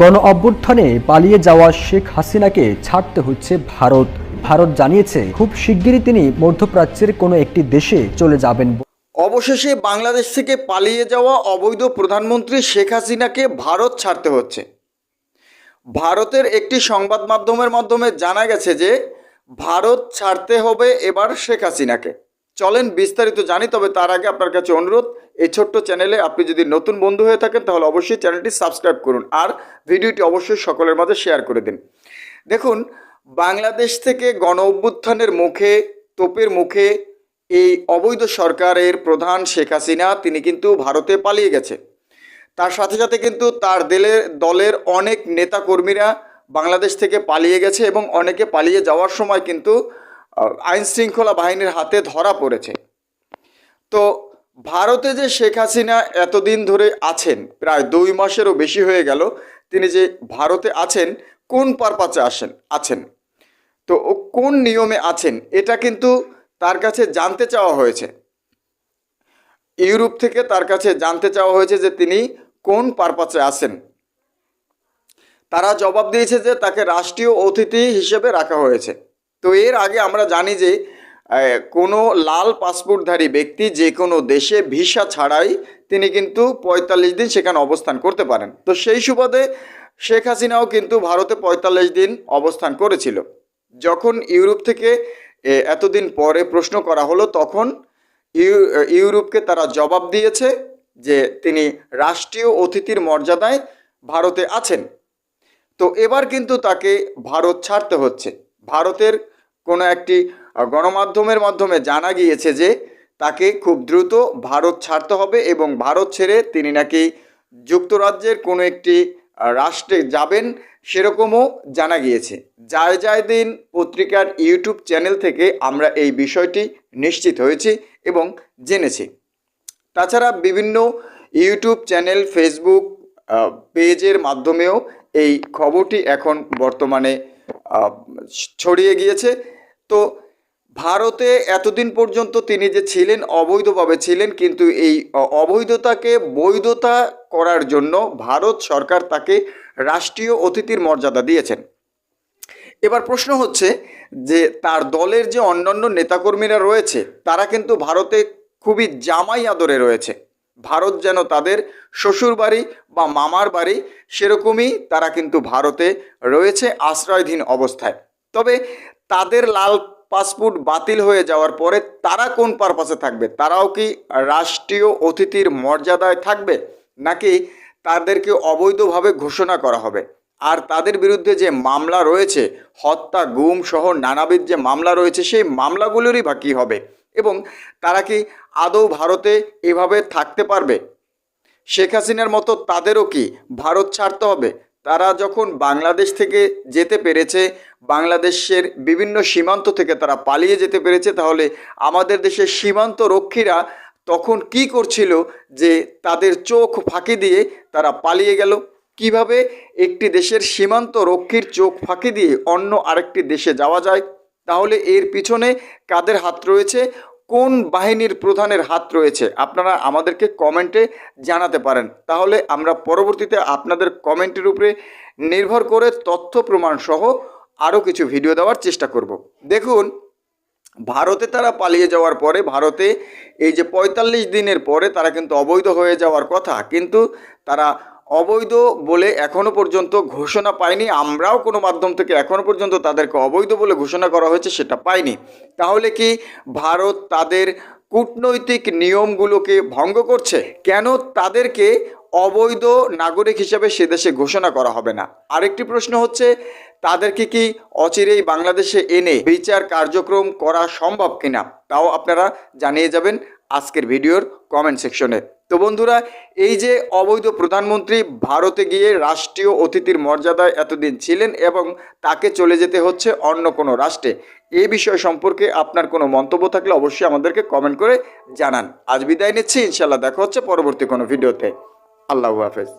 গণ অভ্যুত্থানে পালিয়ে যাওয়া শেখ হাসিনাকে ছাড়তে হচ্ছে ভারত। ভারত জানিয়েছে, খুব শিগগিরই তিনি মধ্যপ্রাচ্যের কোনো একটি দেশে চলে যাবেন। অবশেষে বাংলাদেশ থেকে পালিয়ে যাওয়া অবৈধ প্রধানমন্ত্রী শেখ হাসিনাকে ভারত ছাড়তে হচ্ছে। ভারতের একটি সংবাদ মাধ্যমের মাধ্যমে জানা গেছে যে, ভারত ছাড়তে হবে এবার শেখ হাসিনাকে। চলেন বিস্তারিত জানি, তবে তার আগে আপনার কাছে অনুরোধ, এই ছোট্ট চ্যানেলে আপনি যদি নতুন বন্ধু হয়ে থাকেন, তাহলে অবশ্যই চ্যানেলটি সাবস্ক্রাইব করুন আর ভিডিওটি অবশ্যই সকলের মাঝে শেয়ার করে দিন। দেখুন, বাংলাদেশ থেকে গণ অভ্যুত্থানের মুখে, তোপের মুখে এই অবৈধ সরকারের প্রধান শেখ হাসিনা, তিনি কিন্তু ভারতে পালিয়ে গেছে। তার সাথে সাথে কিন্তু তার দলের দলের অনেক নেতাকর্মীরা বাংলাদেশ থেকে পালিয়ে গেছে এবং অনেকে পালিয়ে যাওয়ার সময় কিন্তু আইন শৃঙ্খলা বাহিনীর হাতে ধরা পড়েছে। তো ভারতে যে শেখ হাসিনা এতদিন ধরে আছেন, প্রায় দুই মাসেরও বেশি হয়ে গেল, তিনি যে ভারতে আছেন, কোন পারপাচে আসেন, আছেন? তো ও কোন নিয়মে আছেন, এটা কিন্তু তার কাছে জানতে চাওয়া হয়েছে। ইউরোপ থেকে তার কাছে জানতে চাওয়া হয়েছে যে তিনি কোন পারপাচে আছেন। তারা জবাব দিয়েছে যে তাকে রাষ্ট্রীয় অতিথি হিসেবে রাখা হয়েছে। তো এর আগে আমরা জানি যে কোনো লাল পাসপোর্টধারী ব্যক্তি যে কোনো দেশে ভিসা ছাড়াই তিনি কিন্তু পঁয়তাল্লিশ দিন সেখানে অবস্থান করতে পারেন। তো সেই সুবাদে শেখ হাসিনাও কিন্তু ভারতে পঁয়তাল্লিশ দিন অবস্থান করেছিল। যখন ইউরোপ থেকে এতদিন পরে প্রশ্ন করা হলো, তখন ইউ- ইউরোপকে তারা জবাব দিয়েছে যে তিনি রাষ্ট্রীয় অতিথির মর্যাদায় ভারতে আছেন। তো এবার কিন্তু তাকে ভারত ছাড়তে হচ্ছে। ভারতের কোনো একটি গণমাধ্যমের মাধ্যমে জানা গিয়েছে যে তাকে খুব দ্রুত ভারত ছাড়তে হবে এবং ভারত ছেড়ে তিনি নাকি যুক্তরাজ্যের কোনো একটি রাষ্ট্রে যাবেন সেরকমও জানা গিয়েছে। যায় যায় দিন পত্রিকার ইউটিউব চ্যানেল থেকে আমরা এই বিষয়টি নিশ্চিত হয়েছি এবং জেনেছি। তাছাড়া বিভিন্ন ইউটিউব চ্যানেল, ফেসবুক পেজের মাধ্যমেও এই খবরটি এখন বর্তমানে ছড়িয়ে গিয়েছে। তো ভারতে এতদিন পর্যন্ত তিনি যে ছিলেন, অবৈধভাবে ছিলেন, কিন্তু এই অবৈধতাকে বৈধতা করার জন্য ভারত সরকার তাকে রাষ্ট্রীয় অতিথির মর্যাদা দিয়েছেন। এবার প্রশ্ন হচ্ছে যে, তার দলের যে অন্যান্য নেতাকর্মীরা রয়েছে, তারা কিন্তু ভারতে খুবই জামাই আদরে রয়েছে। ভারত যেন তাদের শ্বশুর বাড়ি বা মামার বাড়ি, সেরকমই তারা কিন্তু ভারতে রয়েছে আশ্রয়ধীন অবস্থায়। তবে তাদের লাল পাসপোর্ট বাতিল হয়ে যাওয়ার পরে তারা কোন পারপাসে থাকবে? তারাও কি রাষ্ট্রীয় অতিথির মর্যাদায় থাকবে? নাকি তাদেরকে অবৈধভাবে ঘোষণা করা হবে? আর তাদের বিরুদ্ধে যে মামলা রয়েছে, হত্যা, গুম সহ নানাবিধ যে মামলা রয়েছে, সেই মামলাগুলোরই বা কী হবে? এবং তারা কি আদৌ ভারতে এভাবে থাকতে পারবে? শেখ হাসিনার মতো তাদেরও কি ভারত ছাড়তে হবে? তারা যখন বাংলাদেশ থেকে যেতে পেরেছে, বাংলাদেশের বিভিন্ন সীমান্ত থেকে তারা পালিয়ে যেতে পেরেছে, তাহলে আমাদের দেশের সীমান্ত রক্ষীরা তখন কি করছিল যে তাদের চোখ ফাঁকি দিয়ে তারা পালিয়ে গেল? কীভাবে একটি দেশের সীমান্ত রক্ষীর চোখ ফাঁকি দিয়ে অন্য আরেকটি দেশে যাওয়া যায়? তাহলে এর পিছনে কাদের হাত রয়েছে? কোন বাহিনীর প্রধানের হাত রয়েছে? আপনারা আমাদেরকে কমেন্টে জানাতে পারেন। তাহলে আমরা পরবর্তীতে আপনাদের কমেন্টের উপরে নির্ভর করে তথ্য প্রমাণ সহ আরও কিছু ভিডিও দেওয়ার চেষ্টা করব। দেখুন, ভারতে তারা পালিয়ে যাওয়ার পরে, ভারতে এই যে পঁয়তাল্লিশ দিনের পরে তারা কিন্তু অবৈধ হয়ে যাওয়ার কথা, কিন্তু তারা অবৈধ বলে এখনও পর্যন্ত ঘোষণা পায়নি। আমরাও কোনো মাধ্যম থেকে এখনও পর্যন্ত তাদেরকে অবৈধ বলে ঘোষণা করা হয়েছে, সেটা পাইনি। তাহলে কি ভারত তাদের কূটনৈতিক নিয়মগুলোকে ভঙ্গ করছে? কেন তাদেরকে অবৈধ নাগরিক হিসেবে সে দেশে ঘোষণা করা হবে না? আরেকটি প্রশ্ন হচ্ছে, তাদেরকে কি অচিরেই বাংলাদেশে এনে বিচার কার্যক্রম করা সম্ভব কিনা? তাও আপনারা জানিয়ে যাবেন আজকের ভিডিওর কমেন্ট সেকশনে তো বন্ধুরা, এই যে অবৈধ প্রধানমন্ত্রী ভারতে গিয়ে রাষ্ট্রীয় অতিথির মর্যাদায় এতদিন ছিলেন এবং তাকে চলে যেতে হচ্ছে অন্য কোনো রাষ্ট্রে এই বিষয় সম্পর্কে আপনার কোনো মন্তব্য থাকলে অবশ্যই আমাদেরকে কমেন্ট করে জানান। আজ বিদায় নিচ্ছি ইনশাল্লাহ দেখা হচ্ছে পরবর্তী কোনো ভিডিওতে। আল্লাহ হাফেজ।